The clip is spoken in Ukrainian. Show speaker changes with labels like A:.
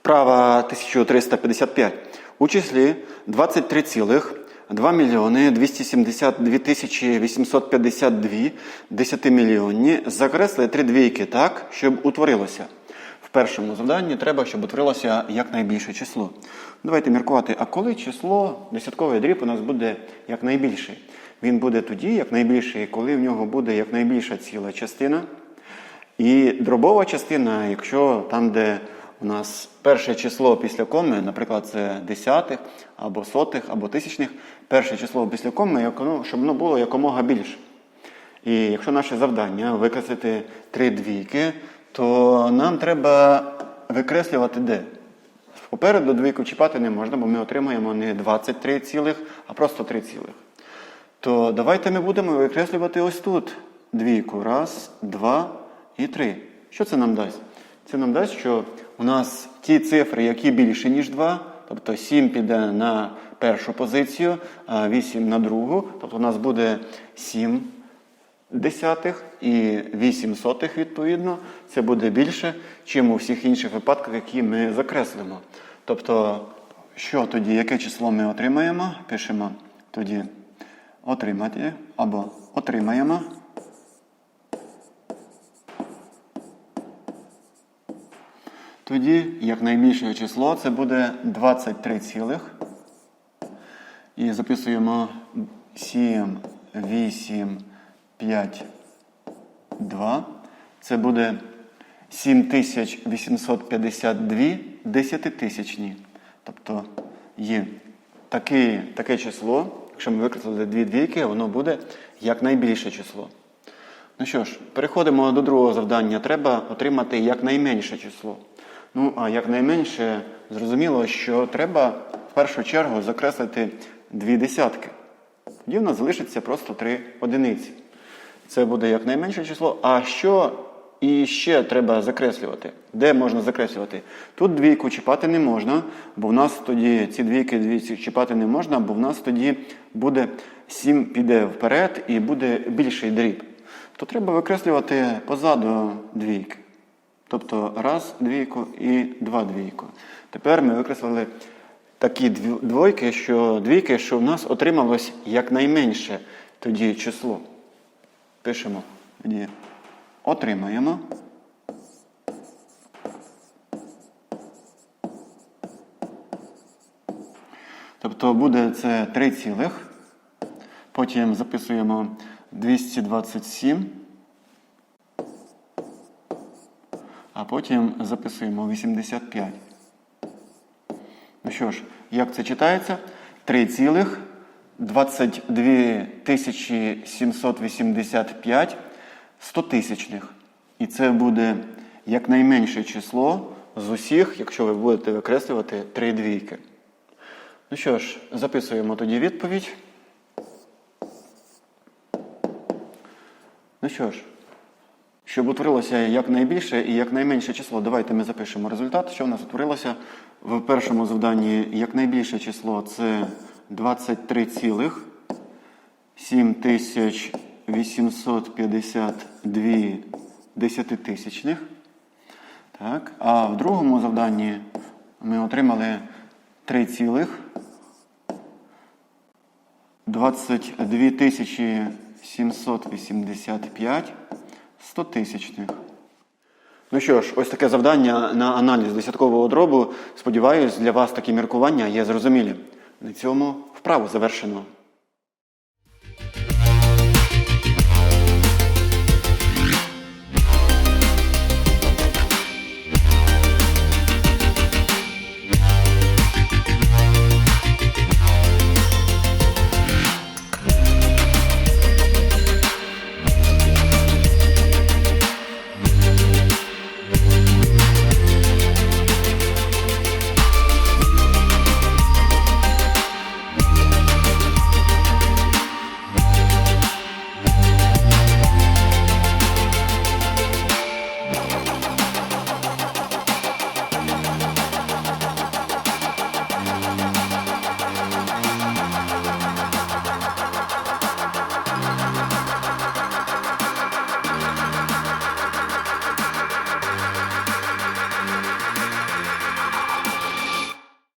A: Вправа 1355. У числі 23,2 мільйони 272 тисячі 852 десятимільйонні закресли три двійки так, щоб утворилося. В першому завданні треба, щоб утворилося якнайбільше число. Давайте міркувати, а коли число десятковий дріб у нас буде якнайбільший? Він буде тоді якнайбільший, коли в нього буде якнайбільша ціла частина. І дробова частина, якщо там, де у нас перше число після коми, наприклад, це десятих, або сотих, або тисячних, перше число після коми, щоб воно було якомога більше. І якщо наше завдання викреслити три двійки, то нам треба викреслювати де? Попереду двійку чіпати не можна, бо ми отримаємо не 23 цілих, а просто 3 цілих. То давайте ми будемо викреслювати ось тут двійку. Раз, два і три. Що це нам дасть? Це нам дасть, що у нас ті цифри, які більше, ніж 2, тобто 7 піде на першу позицію, а 8 на другу, тобто у нас буде 7 десятих і 8 сотих, відповідно, це буде більше, чим у всіх інших випадках, які ми закреслимо. Тобто, що тоді, яке число ми отримаємо? Пишемо тоді отримати або отримаємо. Тоді якнайбільше число це буде 23 цілих. І записуємо 7, 8, 5, 2. Це буде 7852 десятитисячні. Тобто є таке, таке число, якщо ми викреслили дві двійки, воно буде якнайбільше число. Ну що ж, переходимо до другого завдання. Треба отримати якнайменше число. Ну, а якнайменше зрозуміло, що треба в першу чергу закреслити дві десятки. Тоді в нас залишиться просто три одиниці. Це буде якнайменше число. А що і ще треба закреслювати? Де можна закреслювати? Тут двійку чіпати не можна, бо в нас тоді ці двійки двійці чіпати не можна, бо в нас тоді буде 7 піде вперед і буде більший дріб. То треба викреслювати позаду двійки. Тобто раз двійку і два двійку. Тепер ми викреслили такі двойки, що двійки, що в нас отрималось якнайменше тоді число. Пишемо тоді отримаємо. Тобто буде це 3 цілих. Потім записуємо 227. А потім записуємо 85. Ну що ж, як це читається? 3 цілих 22 тисячі 785 стотисячних. І це буде якнайменше число з усіх, якщо ви будете викреслювати три двійки. Ну що ж, записуємо тоді відповідь. Ну що ж, щоб утворилося якнайбільше і якнайменше число, давайте ми запишемо результат. Що в нас утворилося в першому завданні якнайбільше число це 23 цілих 7852 десятитисячних. Так. А в другому завданні ми отримали 3 цілих 22 785 стотисячних. Ну що ж, ось таке завдання на аналіз десяткового дробу. Сподіваюсь, для вас такі міркування є зрозумілі. На цьому вправу завершено.